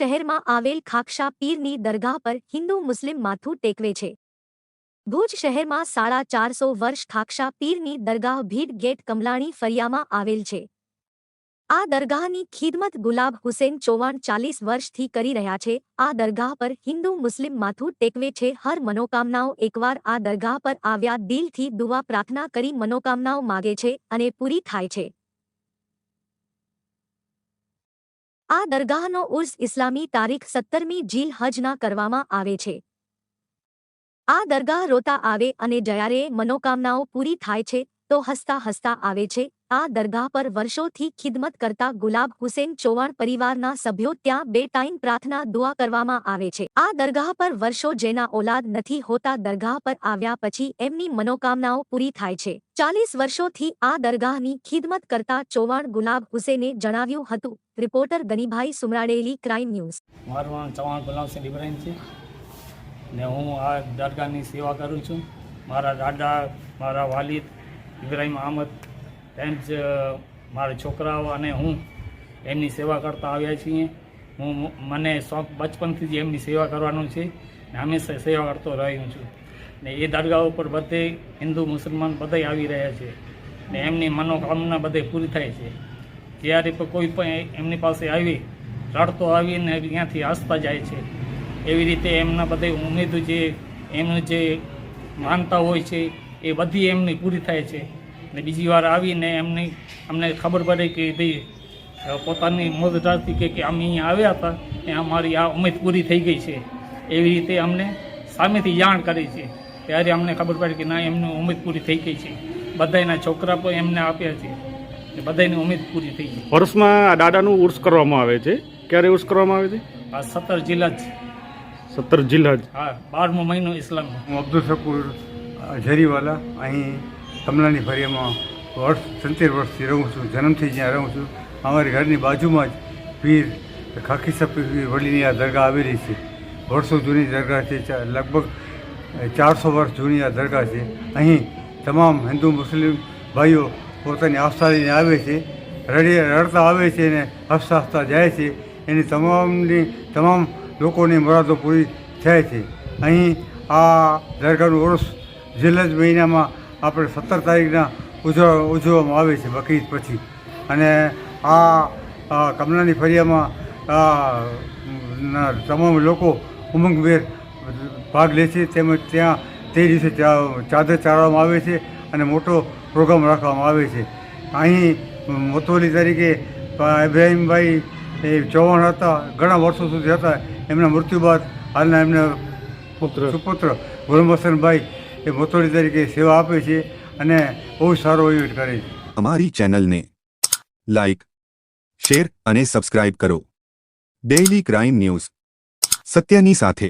શહેરમાં આવેલ ખાક્ષા પીરની દરગાહ પર હિન્દુ મુસ્લિમ માથું ટેકવે છે. ભુજ શહેરમાં સાડા ચારસો વર્ષ ખાક્ષા પીરની દરગાહ ભીડ ગેટ કમલાણી ફરિયામાં આવેલ છે. આ દરગાહની ખિદમત ગુલાબ હુસેન ચૌહાણ ચાલીસ વર્ષથી કરી રહ્યા છે. આ દરગાહ પર હિન્દુ મુસ્લિમ માથું ટેકવે છે. હર મનોકામનાઓ એકવાર આ દરગાહ પર આવ્યા દિલથી દુઆ પ્રાર્થના કરી મનોકામનાઓ માગે છે અને પૂરી થાય છે. આ દરગાહનો ઉર્સ ઇસ્લામી તારીખ સત્તરમી જીલ હજના કરવામાં આવે છે. આ દરગાહ રોતા આવે અને જયારે મનોકામનાઓ પૂરી થાય છે તો હસતા હસતા આવે છે. આ દરગાહ પર વર્ષોથી ખિદમત કરતા ગુલાબ હુસેન ચૌહાણ પરિવારના સભ્યો ત્યાં બે ટાઈમ પ્રાર્થના દુઆ કરવામાં આવે છે. આ દરગાહ પર વર્ષો જેના ઓલાદ નથી હોતા દરગાહ પર આવ્યા પછી એમની મનોકામનાઓ પૂરી થાય છે. ચાલીસ વર્ષોથી આ દરગાહની ખિદમત કરતા ચૌહાણ ગુલાબ હુસેને જણાવ્યું હતું. Reporter Ganibhai Sumradeli, crime news. મારું નામ ચૌહાણ ગુલાબસિંહ છું. મારા દાદા, મારા વાલિદ ઇબ્રાહિમ અહમદ તેમજ મારા છોકરાઓ અને હું એમની સેવા કરતા આવ્યા છીએ. હું મને શોખ બચપનથી જ એમની સેવા કરવાનું છે ને હંમેશા સેવા કરતો રહ્યો છું. ને એ દરગાહ ઉપર બધે હિન્દુ, મુસલમાન બધા આવી રહ્યા છે. ને એમની મનોકામના બધે પૂરી થાય છે. જ્યારે પણ કોઈ પણ એમની પાસે આવી, રડતો આવીને ત્યાંથી હસતા જાય છે. એવી રીતે એમના બધે ઉમેદ જે, એમનું જે માનતા હોય છે એ બધી એમની પૂરી થાય છે. ને બીજી વાર આવીને એમની અમને ખબર પડે કે ભાઈ પોતાની મોદરાથી કે કે અમે અહીંયા આવ્યા હતા એ અમારી આ ઉમેદ પૂરી થઈ ગઈ છે. એવી રીતે અમને સામેથી જાણ કરી છે. ત્યારે અમને ખબર પડી કે ના એમની ઉમેદ પૂરી થઈ ગઈ છે. બધાના છોકરા પણ એમને આપ્યા છે. ને બધાની ઉમેદ પૂરી થઈ ગઈ. વર્ષમાં આ દાદાનું ઉર્સ કરવામાં આવે છે? ક્યારે ઉર્સ કરવામાં આવે છે? આ સત્તર જિલ્લા જ. સત્તર જિલ્લા જ. હા બારમો મહિનો ઇસ્લામ હું અબ્દુલ શકુર ઝરીવાલા, અહીં કમલાની ફરિયામાં વર્ષ સંતેર વર્ષથી રહું છું, જન્મથી જ્યાં રહું છું. અમારી ઘરની બાજુમાં જ પીર, ખાખી સફી વડીની આ દરગાહ આવેલી છે. વર્ષો જૂની દરગાહ છે લગભગ ચારસો વર્ષ જૂની આ દરગાહ છે. અહીં તમામ હિન્દુ, મુસ્લિમ ભાઈઓ પોતાની આસ્થા લઈને આવે છે, રડી, રડતા આવે છે અને હસતા હસતા જાય છે. એની તમામની, તમામ લોકોની મુરાદો પૂરી થાય છે. અહીં આ દરગાહનું જિલ્લજ મહિનામાં આપણે સત્તર તારીખના ઉજવ ઉજવવામાં આવે છે બકરીદ પછી. અને આ કમલાની ફરિયામાં તમામ લોકો ઉમંગભેર ભાગ લે છે. તેમજ ત્યાં તે દિવસે ચાદર ચાળવામાં આવે છે અને મોટો પ્રોગ્રામ રાખવામાં આવે છે. અહીં મોતોલી તરીકે ઇબ્રાહીમભાઈ એ ચૌહાણ હતા ઘણા વર્ષો સુધી હતા. એમના મૃત્યુ બાદ હાલના એમના પુત્ર. સુપુત્ર ગુલામ હસનભાઈ એ મોતોડી તરીકે સેવા આપે છે અને બહુ સારો ઇવેન્ટ કરે છે. અમારી ચેનલને લાઈક, શેર અને સબસ્ક્રાઇબ કરો. Daily crime news. સત્યની સાથે.